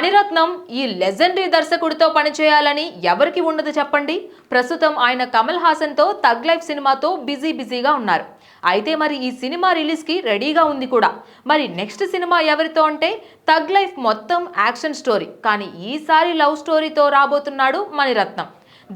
మణిరత్నం ఈ లెజెండరీ దర్శకుడితో పనిచేయాలని ఎవరికి ఉండదు చెప్పండి? ప్రస్తుతం ఆయన కమల్ హాసన్తో తగ్ లైఫ్ సినిమాతో బిజీ బిజీగా ఉన్నారు. అయితే మరి ఈ సినిమా రిలీజ్కి రెడీగా ఉంది కూడా. మరి నెక్స్ట్ సినిమా ఎవరితో అంటే తగ్ లైఫ్ మొత్తం యాక్షన్ స్టోరీ. కానీ ఈసారి లవ్ స్టోరీతో రాబోతున్నాడు మణిరత్నం.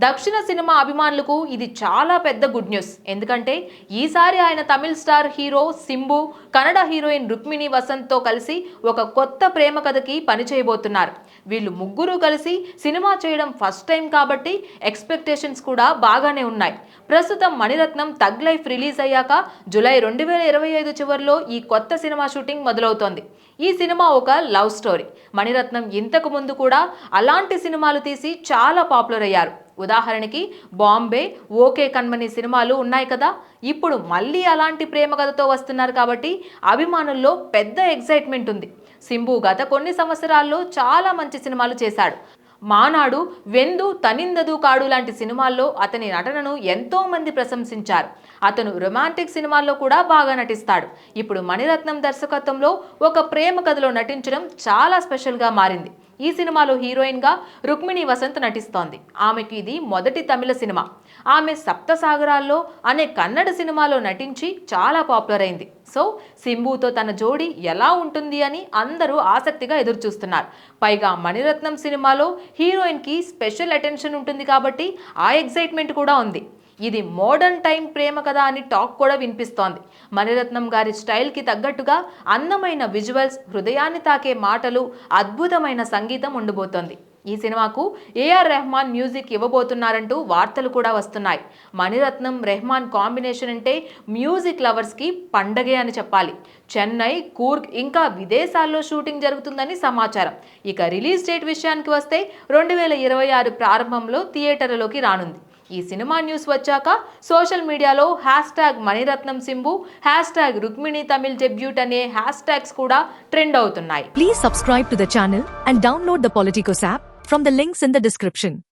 దక్షిణ సినిమా అభిమానులకు ఇది చాలా పెద్ద గుడ్ న్యూస్. ఎందుకంటే ఈసారి ఆయన Tamil star hero Simbu Kannada heroine Rukmini వసంత్తో కలిసి ఒక కొత్త ప్రేమ కథకి పనిచేయబోతున్నారు వీళ్ళు ముగ్గురు కలిసి సినిమా చేయడం ఫస్ట్ టైం కాబట్టి ఎక్స్పెక్టేషన్స్ కూడా బాగానే ఉన్నాయి. ప్రస్తుతం మణిరత్నం తగ్ లైఫ్ రిలీజ్ అయ్యాక జూలై రెండు వేల ఇరవై ఐదు చివరిలో ఈ కొత్త సినిమా షూటింగ్ మొదలవుతోంది. ఈ సినిమా ఒక లవ్ స్టోరీ. మణిరత్నం ఇంతకు ముందు కూడా అలాంటి సినిమాలు తీసి చాలా పాపులర్ అయ్యారు. ఉదాహరణకి బాంబే ఓకే కన్మని సినిమాలు ఉన్నాయి కదా. ఇప్పుడు మళ్ళీ అలాంటి ప్రేమ కథతో వస్తున్నారు కాబట్టి అభిమానుల్లో పెద్ద ఎగ్జైట్మెంట్ ఉంది. సింబు గత కొన్ని సంవత్సరాల్లో చాలా మంచి సినిమాలు చేశాడు. మానాడు వెందు తనిందదు కాడు లాంటి సినిమాల్లో అతని నటనను ఎంతో మంది ప్రశంసించారు. అతను రొమాంటిక్ సినిమాల్లో కూడా బాగా నటిస్తాడు. ఇప్పుడు మణిరత్నం దర్శకత్వంలో ఒక ప్రేమ కథలో నటించడం చాలా స్పెషల్గా మారింది. ఈ సినిమాలో హీరోయిన్గా రుక్మిణి వసంత్ నటిస్తోంది. ఆమెకి ఇది మొదటి తమిళ సినిమా. ఆమె సప్తసాగరాల్లో అనే కన్నడ సినిమాలో నటించి చాలా పాపులర్ అయింది. సో సింబుతో తన జోడీ ఎలా ఉంటుంది అని అందరూ ఆసక్తిగా ఎదురుచూస్తున్నారు. పైగా మణిరత్నం సినిమాలో హీరోయిన్కి స్పెషల్ అటెన్షన్ ఉంటుంది కాబట్టి ఆ ఎగ్జైట్మెంట్ కూడా ఉంది. ఇది మోడర్న్ టైం ప్రేమ కదా అని టాక్ కూడా వినిపిస్తోంది. మణిరత్నం గారి స్టైల్కి తగ్గట్టుగా అందమైన విజువల్స్ హృదయాన్ని తాకే మాటలు అద్భుతమైన సంగీతం ఉండబోతోంది. ఈ సినిమాకు ఏఆర్ రెహమాన్ మ్యూజిక్ ఇవ్వబోతున్నారంటూ వార్తలు కూడా వస్తున్నాయి. మణిరత్నం రెహమాన్ కాంబినేషన్ అంటే మ్యూజిక్ లవర్స్కి పండగే అని చెప్పాలి. చెన్నై కూర్గ్ ఇంకా విదేశాల్లో షూటింగ్ జరుగుతుందని సమాచారం. ఇక రిలీజ్ డేట్ విషయానికి వస్తే రెండు వేల ఇరవై ఆరు ప్రారంభంలో థియేటర్లలోకి రానుంది. ఈ సినిమా న్యూస్ వచ్చాక సోషల్ మీడియాలో hashtag Mani Ratnam Simbu hashtag Rukmini Tamil debut అనే హ్యాష్ ట్యాగ్స్ కూడా ట్రెండ్ అవుతున్నాయి. Please subscribe to the and download the Politicos app from the links in the description